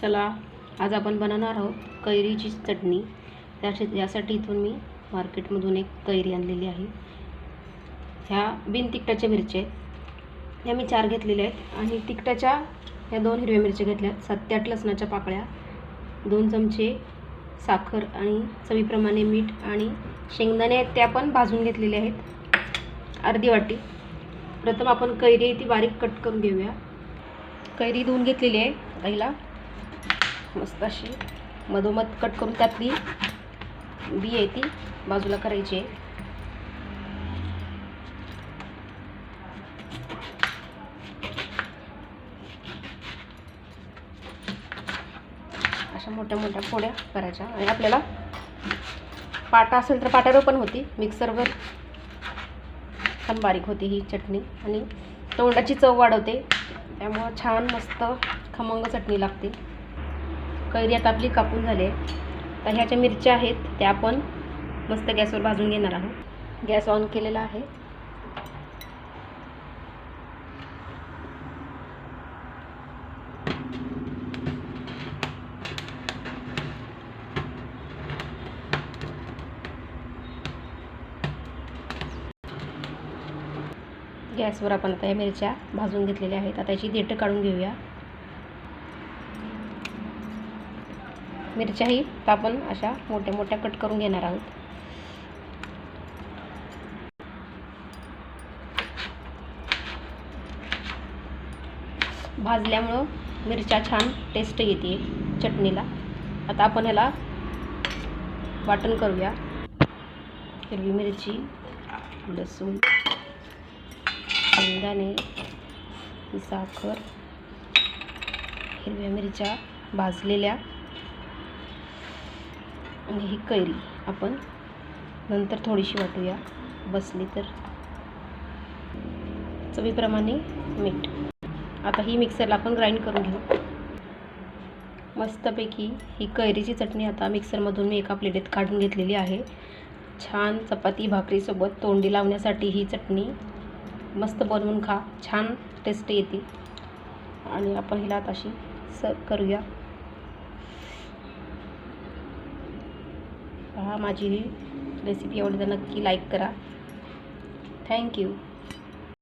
चला आज आपण बनवणार आहोत कैरीची चटणी. त्यासाठी यासाठी इथून मी मार्केटमधून एक कैरी आणलेली आहे. ह्या बिन तिकटाच्या मिरच्या आहेत ह्या मी चार घेतलेल्या आहेत आणि तिकटाच्या ह्या दोन हिरव्या मिरच्या घेतल्या. सात ते आठ लसणाच्या पाकळ्या दोन चमचे साखर आणि चवीप्रमाणे मीठ आणि शेंगदाणे आहेत त्या पण भाजून घेतलेले आहेत. अर्धी वाटी. प्रथम आपण कैरी ती बारीक कट करून घेऊया. कैरी धुवून घेतलेली आहे पहिला मस्त अशी मधोमध कट करून त्यातली बी आहे ती बाजूला करायची आहे. अशा मोठ्या मोठ्या फोड्या करायच्या. आणि आपल्याला पाटा असेल तर पाट्यावर पण होती. मिक्सरवर पण बारीक होती ही चटणी. आणि तोंडाची चव वाढवते. त्यामुळं छान मस्त खमंग चटणी लागते. कैरी आता आपली कापून झाली. आहे तर ह्या ज्या मिरच्या आहेत त्या आपण मस्त गॅसवर भाजून घेणार आहोत. गॅस ऑन केलेला आहे. गॅसवर आपण आता या मिरच्या भाजून घेतलेल्या आहेत. आता याची देठं काढून घेऊया. मिरच्याही तर आपण अशा मोठ्या मोठ्या कट करून घेणार आहोत. भाजल्यामुळं मिरच्या छान टेस्ट येते चटणीला. आता आपण ह्याला वाटण करूया. हिरवी मिरची लसूण शेंगदाणे साखर हिरव्या मिरच्या भाजलेल्या आणि ही कैरी आपण नंतर थोडीशी वाटूया. बसली तर. चवीप्रमाणे मीठ. आता ही मिक्सरला आपण ग्राइंड करून घेऊ. मस्तपैकी ही कैरीची चटणी आता मिक्सरमधून मी एका प्लेटीत काढून घेतलेली आहे. छान चपाती भाकरीसोबत तोंडी लावण्यासाठी ही चटणी मस्त बनवून खा. छान टेस्ट येते. आणि आपण हिला आता अशी सर्व करूया. पहा माझी ही रेसिपी आवडली तर नक्की लाईक करा. थँक्यू